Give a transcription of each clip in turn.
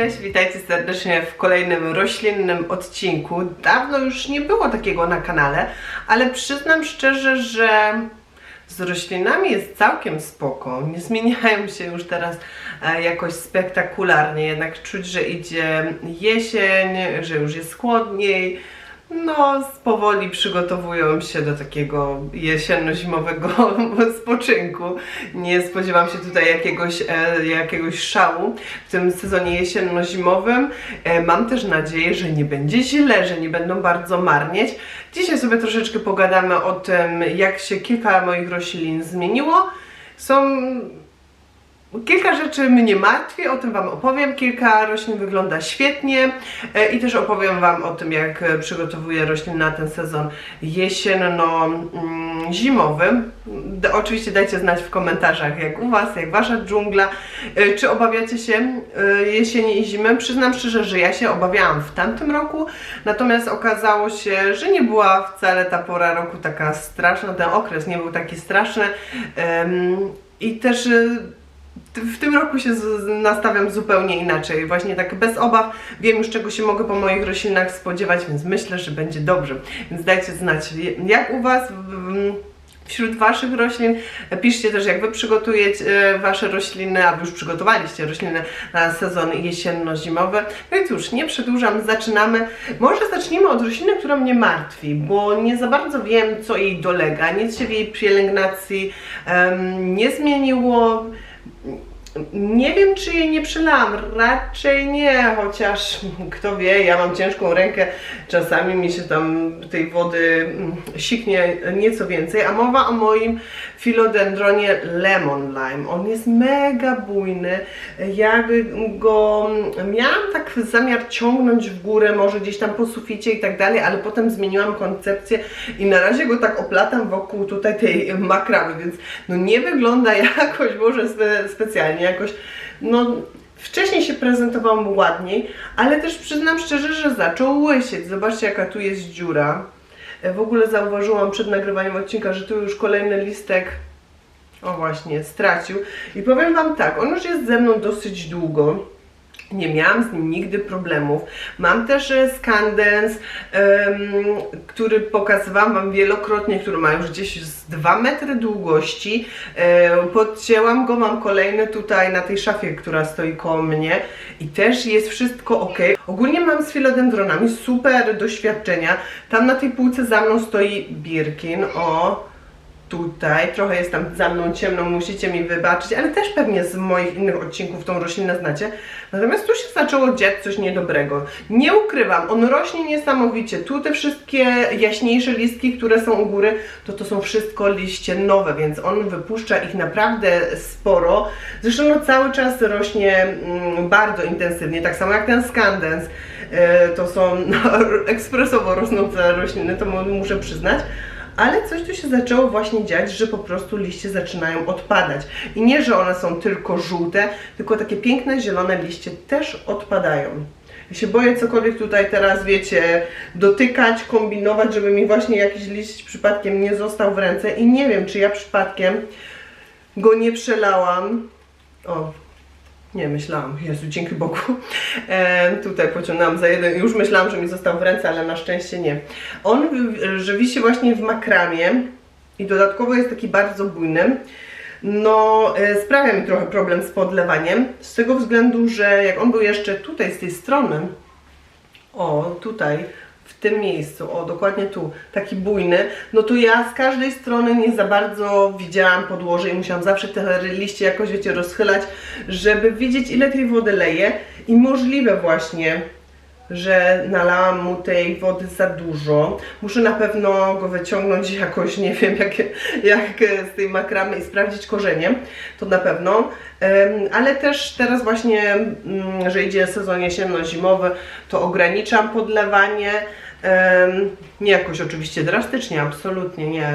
Cześć, witajcie serdecznie w kolejnym roślinnym odcinku. Dawno już nie było takiego na kanale, ale przyznam szczerze, że z roślinami jest całkiem spoko. Nie zmieniają się już teraz e, jakoś spektakularnie, jednak czuć, że idzie jesień, że już jest chłodniej. No, powoli przygotowują się do takiego jesienno-zimowego spoczynku. Nie spodziewam się tutaj jakiegoś, e, jakiegoś szału w tym sezonie jesienno-zimowym. E, mam też nadzieję, że nie będzie źle, że nie będą bardzo marnieć. Dzisiaj sobie troszeczkę pogadamy o tym, jak się kilka moich roślin zmieniło. Są Kilka rzeczy mnie martwi, o tym Wam opowiem. Kilka roślin wygląda świetnie e, i też opowiem Wam o tym, jak e, przygotowuję rośliny na ten sezon jesienno-zimowy. Oczywiście dajcie znać w komentarzach, jak u Was, jak Wasza dżungla. E, Czy obawiacie się jesieni i zimy? Przyznam szczerze, że ja się obawiałam w tamtym roku, natomiast okazało się, że nie była wcale ta pora roku taka straszna, ten okres nie był taki straszny. I też w tym roku się nastawiam zupełnie inaczej, właśnie tak bez obaw. Wiem już czego się mogę po moich roślinach spodziewać, więc myślę, że będzie dobrze. Więc dajcie znać, jak u Was w- wśród Waszych roślin. Piszcie też, jak Wy przygotujecie e, Wasze rośliny, albo już przygotowaliście rośliny na sezon jesienno-zimowy. No i cóż, nie przedłużam, zaczynamy. Może zacznijmy od rośliny, która mnie martwi, bo nie za bardzo wiem, co jej dolega. Nic się w jej pielęgnacji em, nie zmieniło. Nie wiem, czy jej nie przelałam, raczej nie, chociaż kto wie, ja mam ciężką rękę, czasami mi się tam tej wody mm, siknie nieco więcej, a mowa o moim filodendronie lemon lime. On jest mega bujny, ja go miałam tak zamiar ciągnąć w górę, może gdzieś tam po suficie i tak dalej, ale potem zmieniłam koncepcję i na razie go tak oplatam wokół tutaj tej makramy, więc no nie wygląda jakoś może spe, specjalnie, jakoś no wcześniej się prezentował ładniej, ale też przyznam szczerze, że zaczął łysieć. Zobaczcie jaka tu jest dziura. E, W ogóle zauważyłam przed nagrywaniem odcinka, że tu już kolejny listek o właśnie, stracił. I powiem Wam tak, on już jest ze mną dosyć długo. Nie miałam z nim nigdy problemów. Mam też e, Scandens, em, który pokazywałam Wam wielokrotnie, który ma już gdzieś z 2 metry długości. E, podcięłam go, mam kolejny tutaj na tej szafie, która stoi koło mnie i też jest wszystko ok. Ogólnie mam z filodendronami super doświadczenia. Tam na tej półce za mną stoi Birkin, o tutaj, trochę jest tam za mną ciemno, musicie mi wybaczyć, ale też pewnie z moich innych odcinków tą roślinę znacie. Natomiast tu się zaczęło dziać coś niedobrego. Nie ukrywam, on rośnie niesamowicie. Tu te wszystkie jaśniejsze listki, które są u góry, to to są wszystko liście nowe, więc on wypuszcza ich naprawdę sporo. Zresztą no, cały czas rośnie mm, bardzo intensywnie, tak samo jak ten Scandens. E, to są no, ekspresowo rosnące rośliny, to mu- muszę przyznać. Ale coś tu się zaczęło właśnie dziać, że po prostu liście zaczynają odpadać. I nie, że one są tylko żółte, tylko takie piękne zielone liście też odpadają. Ja się boję cokolwiek tutaj teraz, wiecie, dotykać, kombinować, żeby mi właśnie jakiś liść przypadkiem nie został w ręce. I nie wiem, czy ja przypadkiem go nie przelałam. O, nie, myślałam. Jezu, dzięki Bogu. E, tutaj pociągnęłam za jeden. Już myślałam, że mi został w ręce, ale na szczęście nie. On że wisi właśnie w makramie i dodatkowo jest taki bardzo bujny. No, e, sprawia mi trochę problem z podlewaniem. Z tego względu, że jak on był jeszcze tutaj z tej strony, o, tutaj, w tym miejscu, o, dokładnie tu, taki bujny, no to ja z każdej strony nie za bardzo widziałam podłoże i musiałam zawsze te liście jakoś, wiecie, rozchylać, żeby widzieć, ile tej wody leje. I możliwe właśnie, że nalałam mu tej wody za dużo. Muszę na pewno go wyciągnąć jakoś, nie wiem, jak, jak z tej makramy i sprawdzić korzenie, to na pewno. Ale też teraz właśnie, mm, że idzie sezon jesienno-zimowy, to ograniczam podlewanie. Nie jakoś oczywiście drastycznie, absolutnie nie.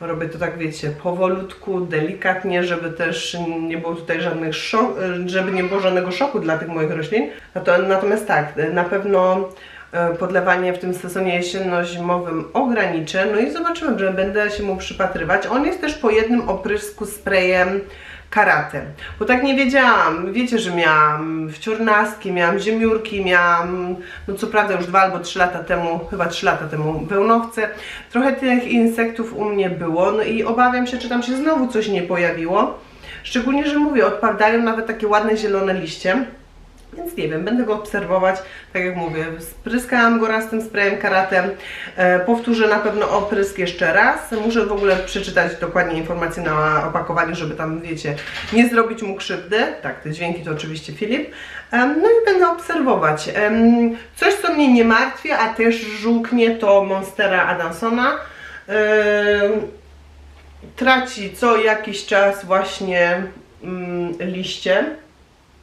Robię to tak, wiecie, powolutku, delikatnie, żeby też nie było tutaj żadnych szok, żeby nie było żadnego szoku dla tych moich roślin. Nato- Natomiast tak, na pewno e, podlewanie w tym sezonie jesienno-zimowym ograniczę. No i zobaczymy, że będę się mu przypatrywać. On jest też po jednym oprysku sprayem karate. Bo tak nie wiedziałam. Wiecie, że miałam wciornastki, miałam ziemiórki, miałam, no co prawda już dwa albo trzy lata temu, chyba trzy lata temu wełnowce. Trochę tych insektów u mnie było, no i obawiam się, czy tam się znowu coś nie pojawiło. Szczególnie, że mówię, odpadają nawet takie ładne zielone liście. Więc nie wiem, będę go obserwować. Tak jak mówię, spryskałam go raz tym sprayem karatem. E, powtórzę na pewno oprysk jeszcze raz. Muszę w ogóle przeczytać dokładnie informacje na opakowaniu, żeby tam, wiecie, nie zrobić mu krzywdy. Tak, te dźwięki to oczywiście Filip. Em, no i będę obserwować. Em, coś, co mnie nie martwi, a też żółknie, to Monstera Adamsona. Traci co jakiś czas właśnie mm, liście.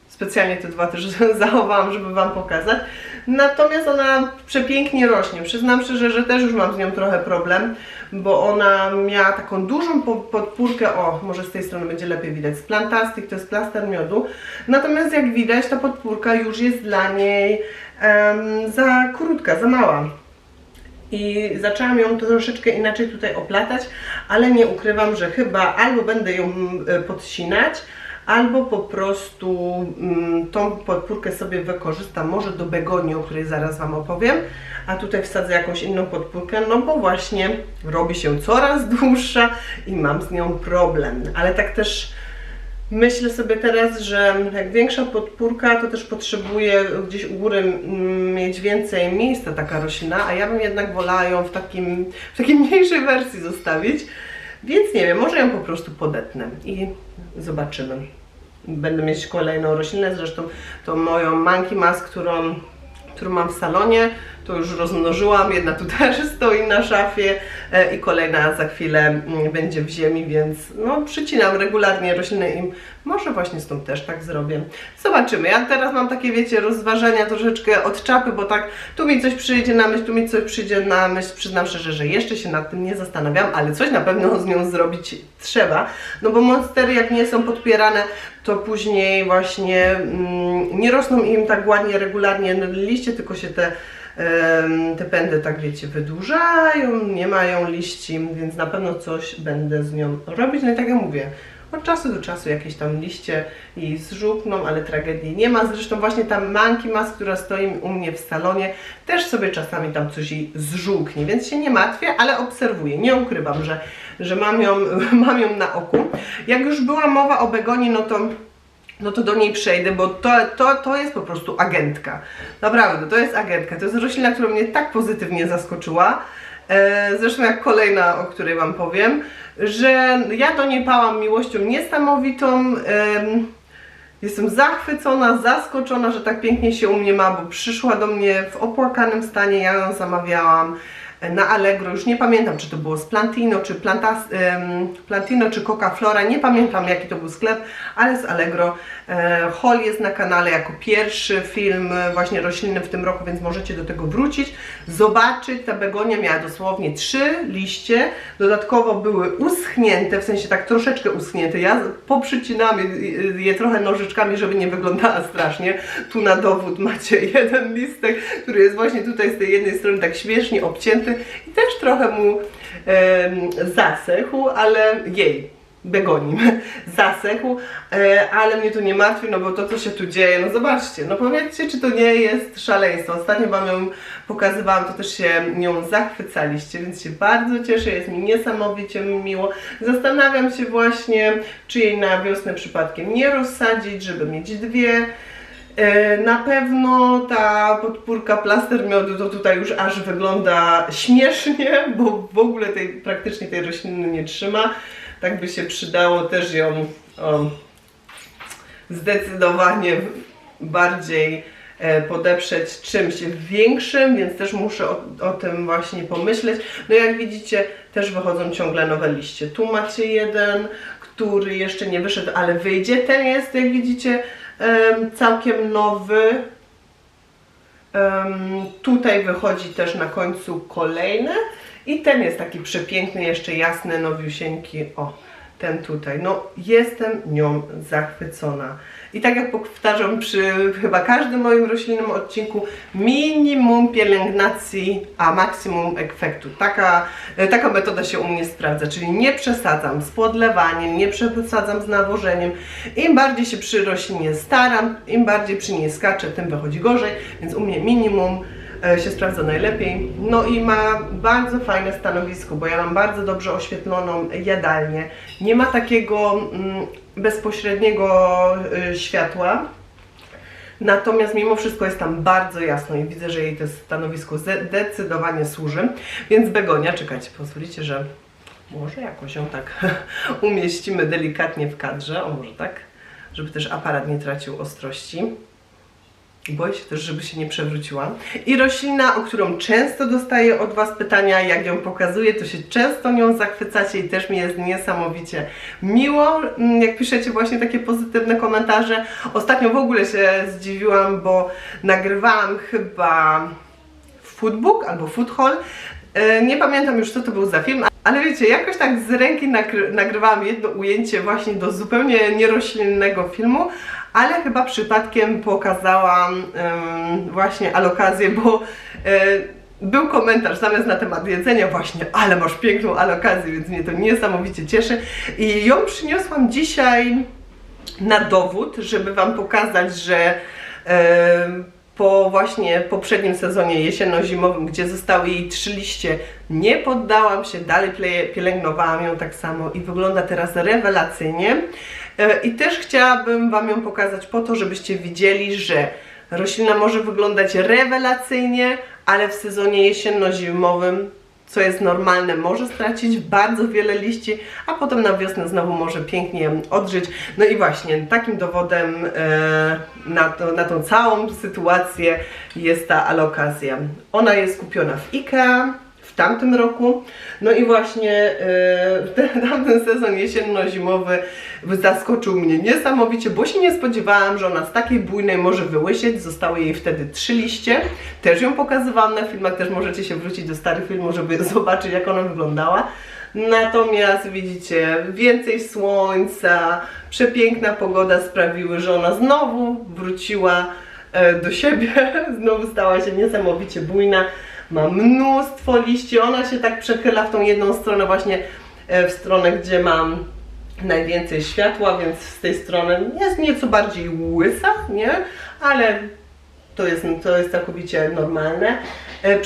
Specjalnie te dwa też zachowałam, żeby Wam pokazać. Natomiast ona przepięknie rośnie. Przyznam szczerze, że też już mam z nią trochę problem, bo ona miała taką dużą po- podpórkę, o, może z tej strony będzie lepiej widać, z Plantastic, to jest plaster miodu. Natomiast jak widać, ta podpórka już jest dla niej em, za krótka, za mała. I zaczęłam ją troszeczkę inaczej tutaj oplatać, ale nie ukrywam, że chyba albo będę ją e, podcinać, albo po prostu mm, tą podpórkę sobie wykorzystam, może do begonii, o której zaraz Wam opowiem, a tutaj wsadzę jakąś inną podpórkę, no bo właśnie robi się coraz dłuższa i mam z nią problem. Ale tak też myślę sobie teraz, że jak większa podpórka, to też potrzebuje gdzieś u góry mm, mieć więcej miejsca taka roślina, a ja bym jednak wolała ją w, takim, w takiej mniejszej wersji zostawić. Więc nie wiem, może ją po prostu podetnę i zobaczymy. Będę mieć kolejną roślinę, zresztą tą moją monkey mask, którą, którą mam w salonie, to już rozmnożyłam, jedna tu też stoi na szafie e, i kolejna za chwilę mm, będzie w ziemi, więc no przycinam regularnie rośliny i może właśnie stąd też tak zrobię. Zobaczymy. Ja teraz mam takie, wiecie, rozważania troszeczkę od czapy, bo tak tu mi coś przyjdzie na myśl, tu mi coś przyjdzie na myśl. Przyznam szczerze, że jeszcze się nad tym nie zastanawiam, ale coś na pewno z nią zrobić trzeba. No bo monstery jak nie są podpierane, to później właśnie mm, nie rosną im tak ładnie, regularnie liście, tylko się te te pędy, tak wiecie, wydłużają, nie mają liści, więc na pewno coś będę z nią robić. No i tak jak mówię, od czasu do czasu jakieś tam liście i zżółkną, ale tragedii nie ma. Zresztą właśnie ta manki mas, która stoi u mnie w salonie, też sobie czasami tam coś jej zżółknie, więc się nie martwię, ale obserwuję. Nie ukrywam, że, że mam, ją, mam ją na oku. Jak już była mowa o begonii, no to no to do niej przejdę, bo to, to, to jest po prostu agentka. Naprawdę, to jest agentka. To jest roślina, która mnie tak pozytywnie zaskoczyła. E, zresztą jak kolejna, o której Wam powiem, że ja do niej pałam miłością niesamowitą. em, Jestem zachwycona, zaskoczona, że tak pięknie się u mnie ma, bo przyszła do mnie w opłakanym stanie, ja ją zamawiałam e, na Allegro, już nie pamiętam czy to było z Plantino, czy Plantas, Plantino, czy Coca Flora, nie pamiętam jaki to był sklep, ale z Allegro. E, Haul jest na kanale jako pierwszy film e, właśnie roślinny w tym roku, więc możecie do tego wrócić, zobaczyć. Ta begonia miała dosłownie trzy liście, dodatkowo były uschnięte, w sensie tak troszeczkę uschnięte. Ja poprzycinam je trochę nożyczkami, żeby nie wyglądała strasznie. Tu na dowód macie jeden listek, który jest właśnie tutaj z tej jednej strony tak śmiesznie obcięty i też trochę mu em, zasechł, ale jej begonim zasechł, e, ale mnie to nie martwi, no bo to co się tu dzieje, no zobaczcie, no powiedzcie, czy to nie jest szaleństwo. Ostatnio Wam ją pokazywałam, to też się nią zachwycaliście, więc się bardzo cieszę, jest mi niesamowicie miło. Zastanawiam się właśnie, czy jej na wiosnę przypadkiem nie rozsadzić, żeby mieć dwie. E, Na pewno ta podpórka plaster miodu to tutaj już aż wygląda śmiesznie, bo w ogóle tej, praktycznie tej rośliny nie trzyma. Tak by się przydało też ją o, zdecydowanie bardziej e, podeprzeć czymś większym, więc też muszę o, o tym właśnie pomyśleć. No jak widzicie, też wychodzą ciągle nowe liście. Tu macie jeden, który jeszcze nie wyszedł, ale wyjdzie. Ten jest, jak widzicie, całkiem nowy. Tutaj wychodzi też na końcu kolejny i ten jest taki przepiękny, jeszcze jasny, nowiusieńki. O, ten tutaj. No, jestem nią zachwycona. I tak jak powtarzam przy chyba każdym moim roślinnym odcinku, minimum pielęgnacji, a maksimum efektu. Taka, e, taka metoda się u mnie sprawdza, czyli nie przesadzam z podlewaniem, nie przesadzam z nawożeniem. Im bardziej się przy roślinie staram, im bardziej przy niej skaczę, tym wychodzi gorzej, więc u mnie minimum e, się sprawdza najlepiej. No i ma bardzo fajne stanowisko, bo ja mam bardzo dobrze oświetloną jadalnię. Nie ma takiego mm, bezpośredniego y, światła. Natomiast mimo wszystko jest tam bardzo jasno i widzę, że jej to stanowisko zdecydowanie służy. Więc begonia, czekajcie, pozwolicie, że może jakoś ją tak umieścimy delikatnie w kadrze. O, może tak, żeby też aparat nie tracił ostrości. Boję się też, żeby się nie przewróciła. I roślina, o którą często dostaję od Was pytania, jak ją pokazuję, to się często nią zachwycacie i też mi jest niesamowicie miło, mm, jak piszecie właśnie takie pozytywne komentarze. Ostatnio w ogóle się zdziwiłam, bo nagrywałam chyba Foodbook albo Food Haul. E, Nie pamiętam już co to był za film, ale wiecie, jakoś tak z ręki nagry- nagrywałam jedno ujęcie właśnie do zupełnie nieroślinnego filmu, ale chyba przypadkiem pokazałam właśnie alokazję, bo e, był komentarz zamiast na temat jedzenia właśnie, ale masz piękną alokazję, więc mnie to niesamowicie cieszy. I ją przyniosłam dzisiaj na dowód, żeby Wam pokazać, że po właśnie poprzednim sezonie jesienno-zimowym, gdzie zostały jej trzy liście, nie poddałam się, dalej pielęgnowałam ją tak samo i wygląda teraz rewelacyjnie. E, I też chciałabym Wam ją pokazać po to, żebyście widzieli, że roślina może wyglądać rewelacyjnie, ale w sezonie jesienno-zimowym co jest normalne, może stracić bardzo wiele liści, a potem na wiosnę znowu może pięknie odżyć. No i właśnie takim dowodem e, na, to, na tą całą sytuację jest ta alokazja. Ona jest kupiona w IKEA tamtym roku. No i właśnie ten, tamten sezon jesienno-zimowy zaskoczył mnie niesamowicie, bo się nie spodziewałam, że ona z takiej bujnej może wyłysieć. Zostały jej wtedy trzy liście. Też ją pokazywałam na filmach, też możecie się wrócić do starych filmów, żeby zobaczyć jak ona wyglądała. Natomiast widzicie, więcej słońca, przepiękna pogoda sprawiły, że ona znowu wróciła e, do siebie, znowu stała się niesamowicie bujna. Ma mnóstwo liści, ona się tak przechyla w tą jedną stronę właśnie e, w stronę, gdzie mam najwięcej światła, więc z tej strony jest nieco bardziej łysa, nie? Ale to jest, to jest całkowicie normalne. E,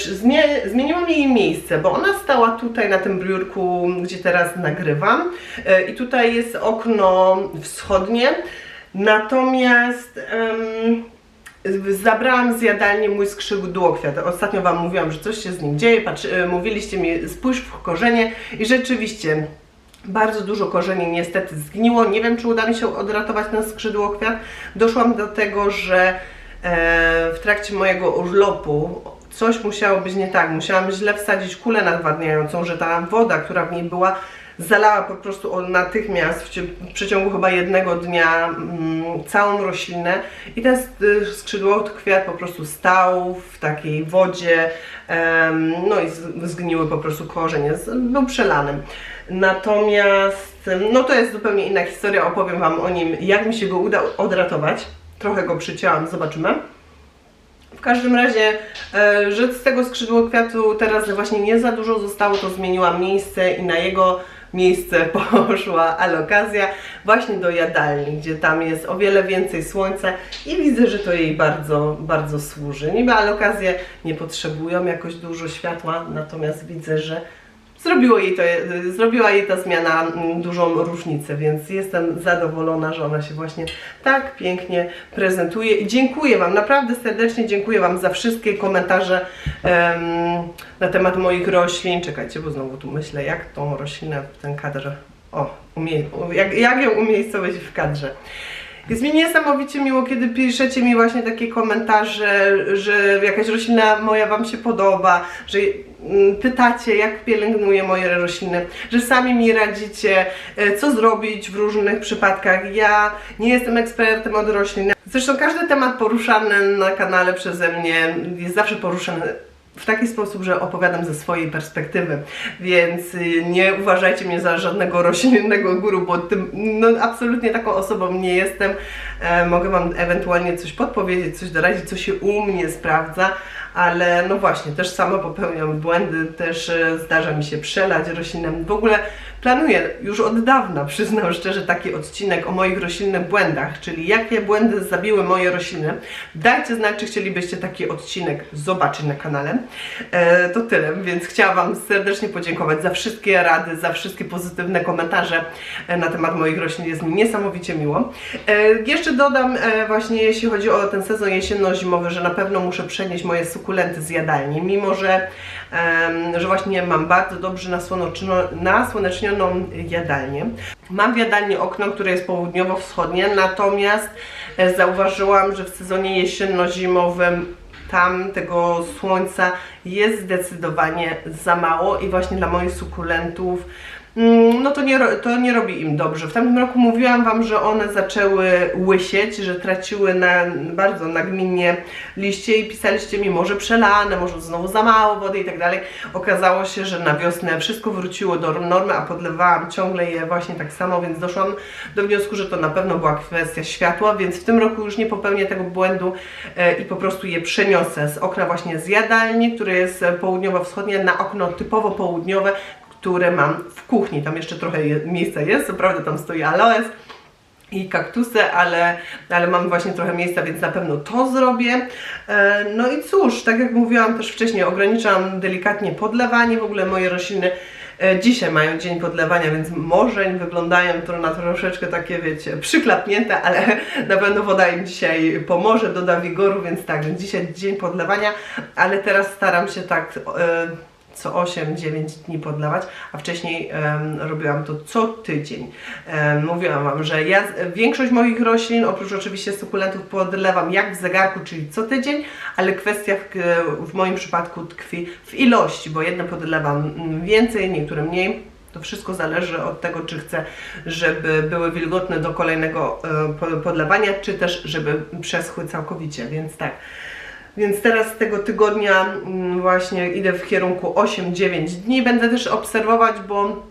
zmieniłam jej miejsce, bo ona stała tutaj na tym biurku, gdzie teraz nagrywam. E, I tutaj jest okno wschodnie. Natomiast em, zabrałam z jadalni mój skrzydłokwiat. Ostatnio Wam mówiłam, że coś się z nim dzieje. Patrz, e, mówiliście mi, spójrz w korzenie i rzeczywiście bardzo dużo korzeni niestety zgniło. Nie wiem, czy uda mi się odratować ten skrzydłokwiat. Doszłam do tego, że e, w trakcie mojego urlopu coś musiało być nie tak. Musiałam źle wsadzić kulę nadwadniającą, że ta woda, która w niej była, zalała po prostu natychmiast w, przeciągu chyba jednego dnia mm, całą roślinę i ten s- skrzydłokwiat po prostu stał w takiej wodzie, em, no i zgniły po prostu korzenie, był przelanym. Natomiast, no to jest zupełnie inna historia, opowiem Wam o nim, jak mi się go uda odratować. Trochę go przycięłam, zobaczymy. W każdym razie, e, że z tego skrzydłokwiatu teraz właśnie nie za dużo zostało, to zmieniłam miejsce i na jego miejsce poszła alokazja właśnie do jadalni, gdzie tam jest o wiele więcej słońca i widzę, że to jej bardzo, bardzo służy. Niby alokazje nie potrzebują jakoś dużo światła, natomiast widzę, że Zrobiło jej to, zrobiła jej ta zmiana mm, dużą różnicę, więc jestem zadowolona, że ona się właśnie tak pięknie prezentuje. I dziękuję Wam, naprawdę serdecznie dziękuję Wam za wszystkie komentarze na temat moich roślin. Czekajcie, bo znowu tu myślę, jak tą roślinę w ten kadr, o, umie, jak, jak ją umiejscowić w kadrze. Jest mi niesamowicie miło, kiedy piszecie mi właśnie takie komentarze, że jakaś roślina moja Wam się podoba, że pytacie, jak pielęgnuję moje rośliny, że sami mi radzicie, e, co zrobić w różnych przypadkach. Ja nie jestem ekspertem od roślin. Zresztą każdy temat poruszany na kanale przeze mnie jest zawsze poruszany w taki sposób, że opowiadam ze swojej perspektywy, więc y, nie uważajcie mnie za żadnego roślinnego guru, bo tym, no, absolutnie taką osobą nie jestem. E, mogę Wam ewentualnie coś podpowiedzieć, coś doradzić, co się u mnie sprawdza, ale no właśnie, też sama popełniam błędy, też e, zdarza mi się przelać roślinem. W ogóle planuję już od dawna, przyznam szczerze, taki odcinek o moich roślinnych błędach, czyli jakie błędy zabiły moje rośliny. Dajcie znać, czy chcielibyście taki odcinek zobaczyć na kanale. E, to tyle, więc chciałam Wam serdecznie podziękować za wszystkie rady, za wszystkie pozytywne komentarze na temat moich roślin. Jest mi niesamowicie miło. Jeszcze dodam e, właśnie, jeśli chodzi o ten sezon jesienno-zimowy, że na pewno muszę przenieść moje sukulenty z jadalni, mimo że, że właśnie mam bardzo dobrze nasłonecznioną, jadalnię. Mam w jadalni okno, które jest południowo-wschodnie, natomiast e, zauważyłam, że w sezonie jesienno-zimowym tam tego słońca jest zdecydowanie za mało i właśnie dla moich sukulentów no to nie, to nie robi im dobrze. W tamtym roku mówiłam Wam, że one zaczęły łysieć, że traciły na, bardzo nagminnie liście i pisaliście mi może przelane, może znowu za mało wody i tak dalej. Okazało się, że na wiosnę wszystko wróciło do normy, a podlewałam ciągle je właśnie tak samo, więc doszłam do wniosku, że to na pewno była kwestia światła, więc w tym roku już nie popełnię tego błędu e, i po prostu je przeniosę z okna właśnie z jadalni, które jest południowo-wschodnie, na okno typowo południowe, które mam w kuchni. Tam jeszcze trochę je, miejsca jest, co prawda tam stoi aloes i kaktusy, ale, ale mam właśnie trochę miejsca, więc na pewno to zrobię. E, No i cóż, tak jak mówiłam też wcześniej, ograniczam delikatnie podlewanie, w ogóle moje rośliny e, dzisiaj mają dzień podlewania, więc może wyglądają na troszeczkę takie, wiecie, przyklapnięte, ale na pewno woda im dzisiaj pomoże, doda wigoru, więc tak, dzisiaj dzień podlewania, ale teraz staram się tak... e, co 8-9 dni podlewać, a wcześniej em, robiłam to co tydzień. Em, mówiłam Wam, że ja większość moich roślin, oprócz oczywiście sukulentów, podlewam jak w zegarku, czyli co tydzień, ale kwestia w, w moim przypadku tkwi w ilości, bo jedne podlewam mm, więcej, niektóre mniej. To wszystko zależy od tego, czy chcę, żeby były wilgotne do kolejnego e, po- podlewania, czy też żeby przeschły całkowicie, więc tak. Więc teraz tego tygodnia mm, właśnie idę w kierunku 8-9 dni. Będę też obserwować, bo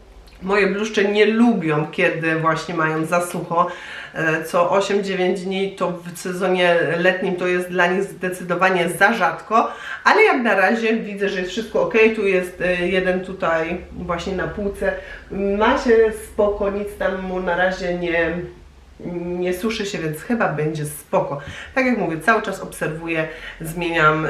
moje bluszcze nie lubią, kiedy właśnie mają za sucho. E, Co 8-9 dni to w sezonie letnim to jest dla nich zdecydowanie za rzadko, ale jak na razie widzę, że jest wszystko ok. Tu jest e, jeden tutaj właśnie na półce. Ma się spoko, nic tam mu na razie nie, nie suszy się, więc chyba będzie spoko. Tak jak mówię, cały czas obserwuję, zmieniam e,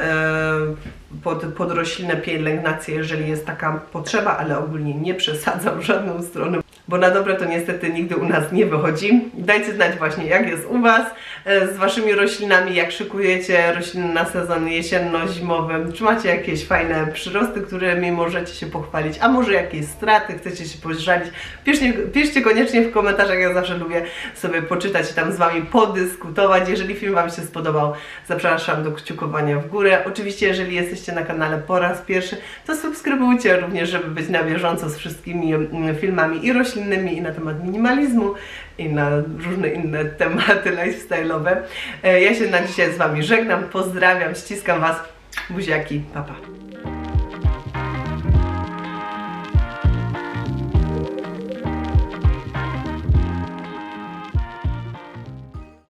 pod, pod roślinę pielęgnację, jeżeli jest taka potrzeba, ale ogólnie nie przesadzam w żadną stronę, bo na dobre to niestety nigdy u nas nie wychodzi. Dajcie znać właśnie, jak jest u Was e, z Waszymi roślinami, jak szykujecie rośliny na sezon jesienno-zimowy, czy macie jakieś fajne przyrosty, którymi możecie się pochwalić, a może jakieś straty, chcecie się pożalić, piszcie, piszcie koniecznie w komentarzach, ja zawsze lubię sobie poczytać i tam z Wami podyskutować. Jeżeli film Wam się spodobał, zapraszam do kciukowania w górę. Oczywiście, jeżeli jesteście na kanale po raz pierwszy, to subskrybujcie również, żeby być na bieżąco z wszystkimi mm, filmami i roślinnymi, i na temat minimalizmu, i na różne inne tematy lifestyle'owe. E, Ja się na dzisiaj z Wami żegnam, pozdrawiam, ściskam Was, buziaki, pa pa.